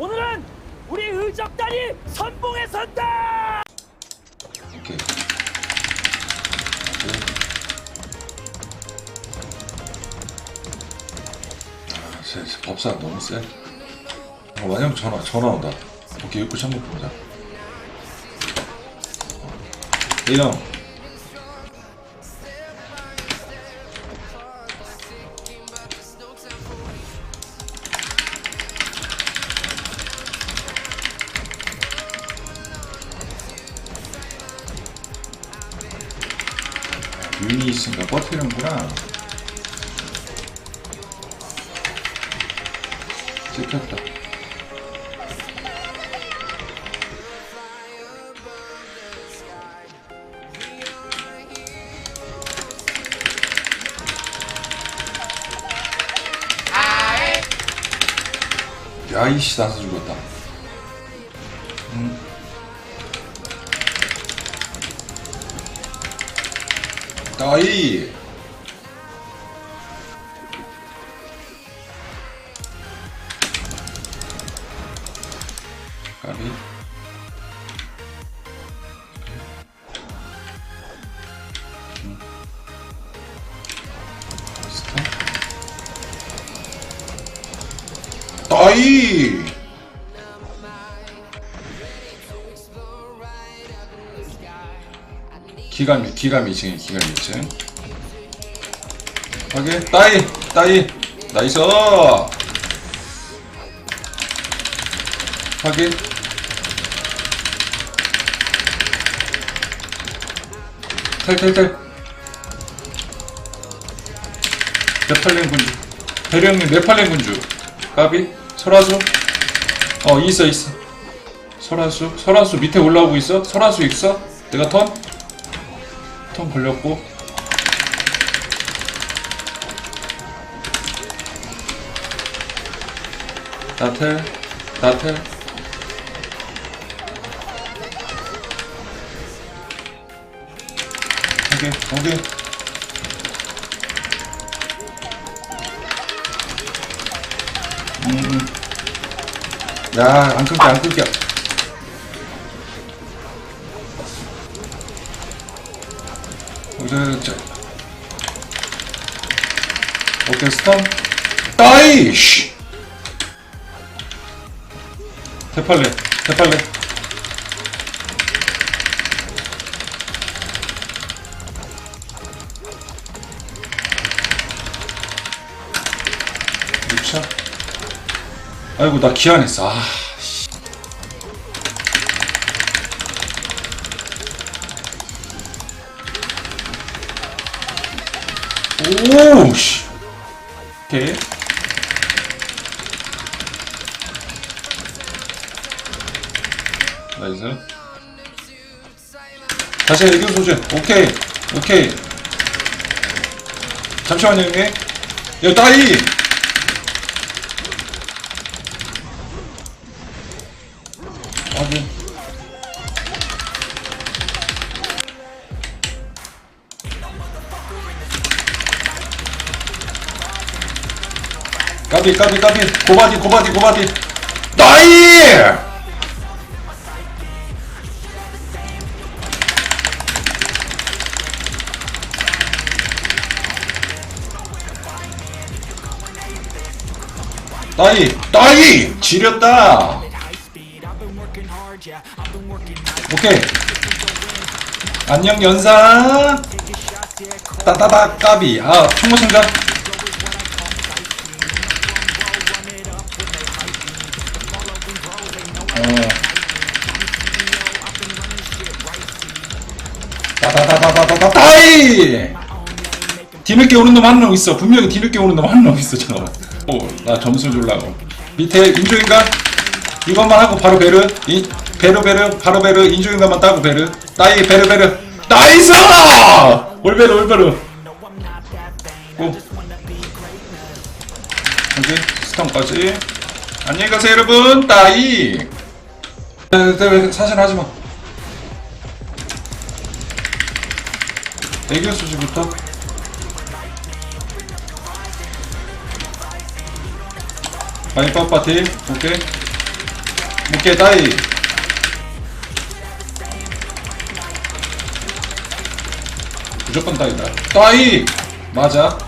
오늘은 우리 의적단이 선봉에 선다. 오케이. 아, 법사 너무 세. 어, 만약 전화, 전화 온다. 오케이, 입구 창문 보자. 예, 형. 유인이 있으니까 버티는구나. 찍혔다. 야, 이씨, 나서 죽었다. 따이! 까비? 음. 스톱? 따이! 기감, 기감 2층에 기감 2층. 확인. 따이! 따이! 나이스! 확인. 탈탈탈. 네팔렘 군주. 대령님 네팔렘 군주. 까비? 설화수? 어, 있어, 있어. 설화수? 설화수 밑에 올라오고 있어? 설화수 있어? 내가 턴? 턴 걸렸고. 나텔, 나텔. 오케이, 오케이. 음, 음. 야, 안 끊겨, 안 끊겨. 자. 오케이, 스턴. 따이! 씨! 대팔레, 대팔레. 유차. 아이고, 나 기안했어. 아, 씨. 오, 씨. 오케이. 나이스. 다시 애교 소재. 오케이. 오케이. 잠시만요, 형님. 야, 따이! 까비, 까비, 까비. 고바디, 고바디, 고바디. 따이! 따이 따이 지렸다 오케이 안녕 연사 따다다 까비 아 총무 생각 따다다다다다다 따이 뒤늦게 오는 놈 한 놈 있어 분명히 뒤늦게 오는 놈 한 놈 있어 잠깐만 오 나 점수 주려고 밑에 인조인간 이것만 하고 바로 베르 이, 베르 베르 바로 베르 인조인간만 따고 베르 따이 베르 베르 나이스 올베르 올베르 고 오케이 스턴까지 안녕히 가세요 여러분 따이 사실 하지 마 애교 수지부터? 아니 빠빠티 오케이. 오케이 따이. 무조건 따이다. 따이! 맞아.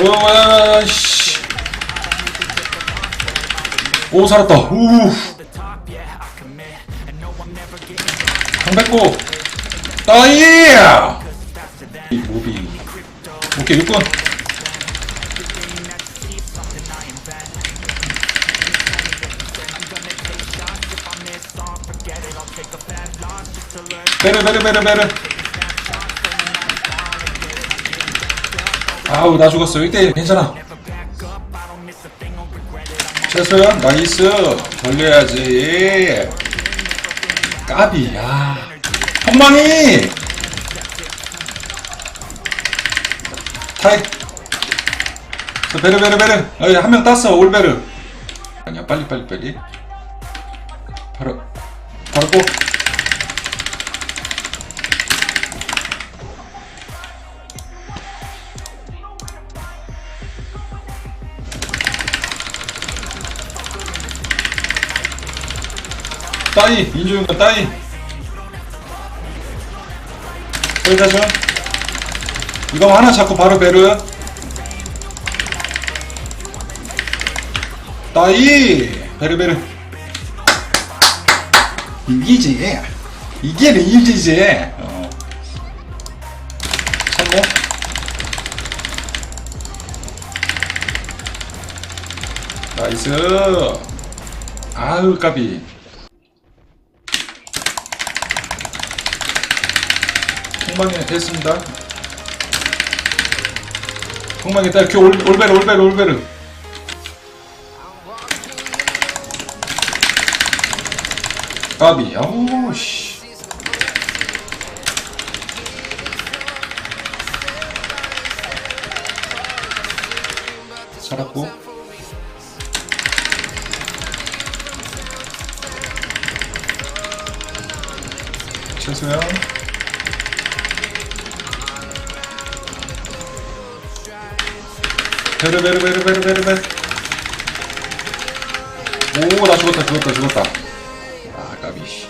오야 씨. 오 살았다. 우 강백고 따이! 이 무비. 오케이 6분 베르 베르 베르 베르. 아우 나 죽었어. 1대1 괜찮아. 최소연 나이스. 돌려야지 까비. 야. 엉망이. 타이. 저 베르 베르 베르. 어이 한명 땄어 올베르. 아니야 빨리 빨리 빨리. 바로 바로 고 따이 인조인가 따이. 여기다죠 이거 하나 잡고 바로 베르. 따이 베르 베르. 이기지. 이게 이기지 어. 참모 나이스. 아유 까비 통방에 했습니다. 통방에 딸, 그 올, 올베르, 올베르, 올베르. 까비, 아우, 씨. 살았고. 최소영. 베르 베르 베르 베르 베르 베르. 오나 죽었다 죽었다 죽었다. 아 까비 씨